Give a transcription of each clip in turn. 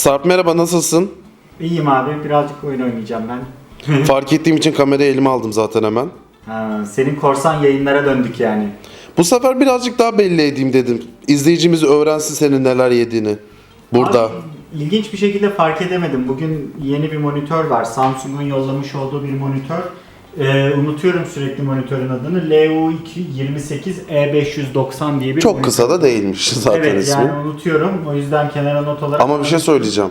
Sarp merhaba nasılsın? İyiyim abi. Birazcık oyun oynayacağım ben. Fark ettiğim için kamerayı elime aldım zaten hemen. Ha, senin korsan yayınlara döndük yani. Bu sefer birazcık daha belli edeyim dedim. İzleyicimiz öğrensin senin neler yediğini. Burada. Abi, ilginç bir şekilde fark edemedim. Bugün yeni bir monitör var. Samsung'un yollamış olduğu bir monitör. Ee, unutuyorum sürekli monitörün adını. LU28E590 diye bir Çok monitör. kısa da değilmiş zaten Evet ismi. yani unutuyorum. O yüzden kenara not olarak... Ama bir şey söyleyeceğim.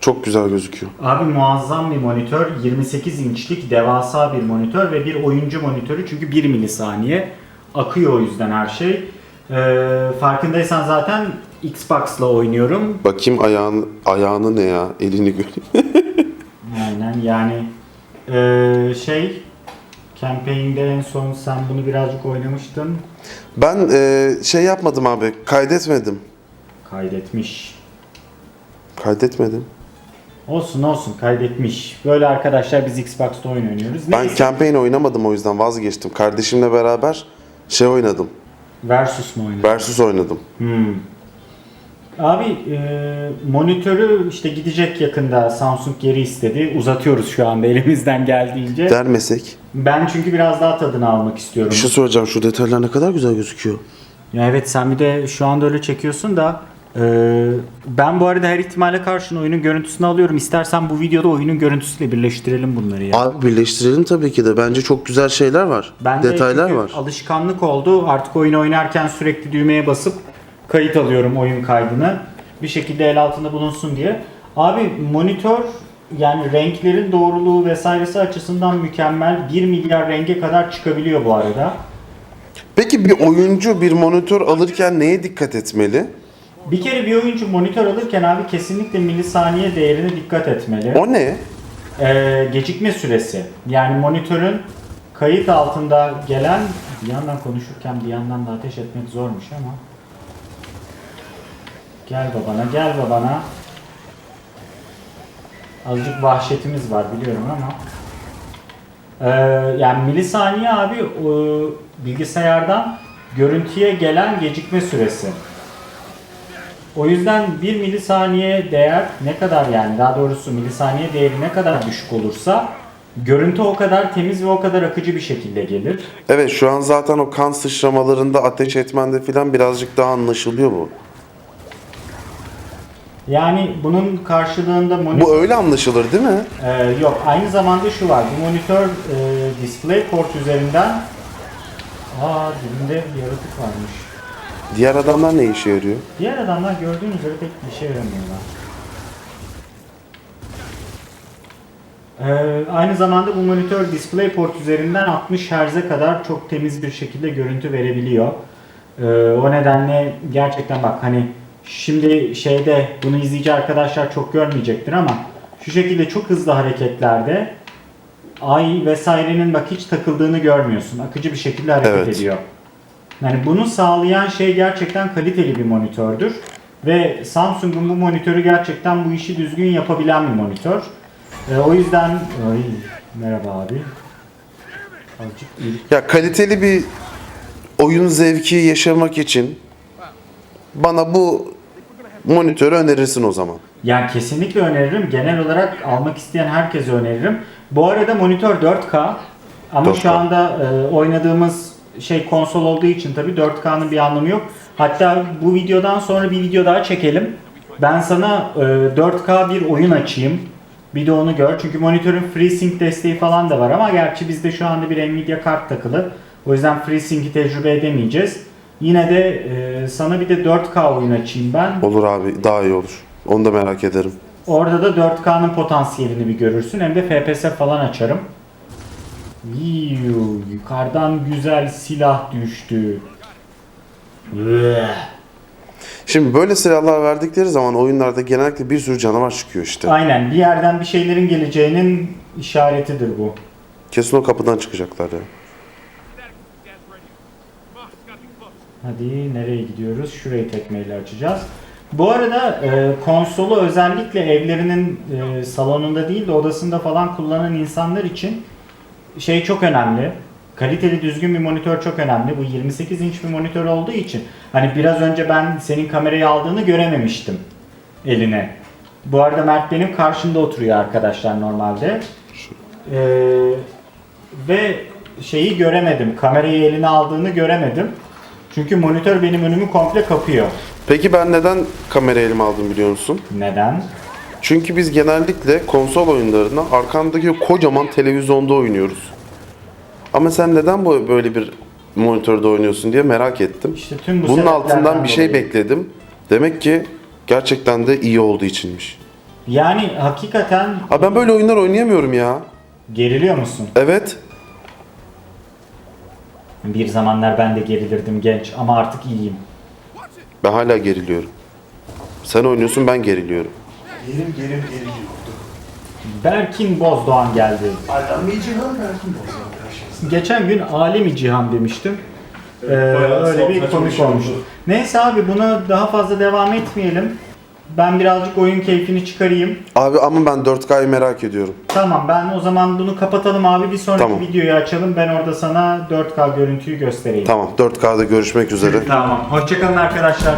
Çok güzel gözüküyor. Abi muazzam bir monitör. 28 inçlik devasa bir monitör ve bir oyuncu monitörü. Çünkü 1 milisaniye. Akıyor o yüzden her şey. Ee, farkındaysan zaten Xbox'la oynuyorum. Bakayım ayağını, ayağını ne ya? Elini göreyim. Aynen yani ee, şey campaign'de en son sen bunu birazcık oynamıştın. Ben e, şey yapmadım abi. Kaydetmedim. Kaydetmiş. Kaydetmedim. Olsun olsun kaydetmiş. Böyle arkadaşlar biz Xbox'ta oyun oynuyoruz. Ben Neyse. campaign oynamadım o yüzden vazgeçtim. Kardeşimle beraber şey oynadım. Versus mu oynadın? Versus oynadım. Hmm. Abi e, monitörü işte gidecek yakında Samsung geri istedi. Uzatıyoruz şu anda elimizden geldiğince. Dermesek. Ben çünkü biraz daha tadını almak istiyorum. Bir şey soracağım. Şu detaylar ne kadar güzel gözüküyor. Ya evet sen bir de şu anda öyle çekiyorsun da e, ben bu arada her ihtimale karşın oyunun görüntüsünü alıyorum. İstersen bu videoda oyunun görüntüsüyle birleştirelim bunları ya. Abi birleştirelim tabii ki de. Bence çok güzel şeyler var. Ben de Detaylar çünkü var. alışkanlık oldu. Artık oyun oynarken sürekli düğmeye basıp kayıt alıyorum oyun kaydını. Bir şekilde el altında bulunsun diye. Abi monitör yani renklerin doğruluğu vesairesi açısından mükemmel. 1 milyar renge kadar çıkabiliyor bu arada. Peki bir oyuncu bir monitör alırken neye dikkat etmeli? Bir kere bir oyuncu monitör alırken abi kesinlikle milisaniye değerine dikkat etmeli. O ne? Ee, gecikme süresi. Yani monitörün kayıt altında gelen bir yandan konuşurken bir yandan da ateş etmek zormuş ama gel babana gel babana azıcık vahşetimiz var biliyorum ama ee, yani milisaniye abi o, bilgisayardan görüntüye gelen gecikme süresi. O yüzden 1 milisaniye değer ne kadar yani daha doğrusu milisaniye değeri ne kadar düşük olursa görüntü o kadar temiz ve o kadar akıcı bir şekilde gelir. Evet şu an zaten o kan sıçramalarında ateş etmende filan birazcık daha anlaşılıyor bu. Yani bunun karşılığında monitör Bu öyle anlaşılır değil mi? Ee, yok aynı zamanda şu var bu monitör e, DisplayPort üzerinden Aa dibinde bir yaratık varmış. Diğer adamlar ne işe yarıyor? Diğer adamlar gördüğün üzere pek bir şey yaramıyorlar. Ee, aynı zamanda bu monitör DisplayPort üzerinden 60 Hz'e kadar çok temiz bir şekilde görüntü verebiliyor. Ee, o nedenle gerçekten bak hani şimdi şeyde bunu izleyici arkadaşlar çok görmeyecektir ama şu şekilde çok hızlı hareketlerde ay vesairenin bak hiç takıldığını görmüyorsun. Akıcı bir şekilde hareket Evet. ediyor. Yani bunu sağlayan şey gerçekten kaliteli bir monitördür. Ve Samsung'un bu monitörü gerçekten bu işi düzgün yapabilen bir monitör. Ee, o yüzden... Ay, merhaba abi. Azıcık iyilik. Ya kaliteli bir oyun zevki yaşamak için bana bu monitörü önerirsin o zaman. Yani kesinlikle öneririm. Genel olarak almak isteyen herkese öneririm. Bu arada monitör 4K. Ama 4K. şu anda e, oynadığımız şey konsol olduğu için tabii 4K'nın bir anlamı yok. Hatta bu videodan sonra bir video daha çekelim. Ben sana e, 4K bir oyun açayım. Bir de onu gör. Çünkü monitörün FreeSync desteği falan da var ama gerçi bizde şu anda bir Nvidia kart takılı. O yüzden FreeSync'i tecrübe edemeyeceğiz. Yine de e, sana bir de 4K oyun açayım ben. Olur abi daha iyi olur. Onu da merak ederim. Orada da 4K'nın potansiyelini bir görürsün. Hem de FPS falan açarım. Yiyu, yukarıdan güzel silah düştü. Şimdi böyle silahlar verdikleri zaman oyunlarda genellikle bir sürü canavar çıkıyor işte. Aynen bir yerden bir şeylerin geleceğinin işaretidir bu. Kesin o kapıdan çıkacaklar ya. Hadi nereye gidiyoruz? Şurayı tekmeyle açacağız. Bu arada e, konsolu özellikle evlerinin e, salonunda değil de odasında falan kullanan insanlar için şey çok önemli. Kaliteli düzgün bir monitör çok önemli. Bu 28 inç bir monitör olduğu için hani biraz önce ben senin kamerayı aldığını görememiştim eline. Bu arada Mert benim karşımda oturuyor arkadaşlar normalde. Ee, ve şeyi göremedim. Kamerayı eline aldığını göremedim. Çünkü monitör benim önümü komple kapıyor. Peki ben neden kamera elime aldım biliyor musun? Neden? Çünkü biz genellikle konsol oyunlarını arkandaki kocaman televizyonda oynuyoruz. Ama sen neden bu böyle bir monitörde oynuyorsun diye merak ettim. İşte tüm bu Bunun altından bir şey dolayı. bekledim. Demek ki gerçekten de iyi olduğu içinmiş. Yani hakikaten Abi ben böyle oyunlar oynayamıyorum ya. geriliyor musun? Evet. Bir zamanlar ben de gerilirdim genç ama artık iyiyim. Ben hala geriliyorum. Sen oynuyorsun ben geriliyorum. Gerim gerim geriliyordu. Berkin Bozdoğan geldi. Adam cihan o zaman karşımızda. Geçen gün Alemi Cihan demiştim. Ee, bayağı öyle bir komik olmuştu. Neyse abi buna daha fazla devam etmeyelim. Ben birazcık oyun keyfini çıkarayım. Abi ama ben 4K'yı merak ediyorum. Tamam ben o zaman bunu kapatalım abi. Bir sonraki Tamam. videoyu açalım. Ben orada sana 4K görüntüyü göstereyim. Tamam 4K'da görüşmek üzere. Tamam. Hoşçakalın arkadaşlar.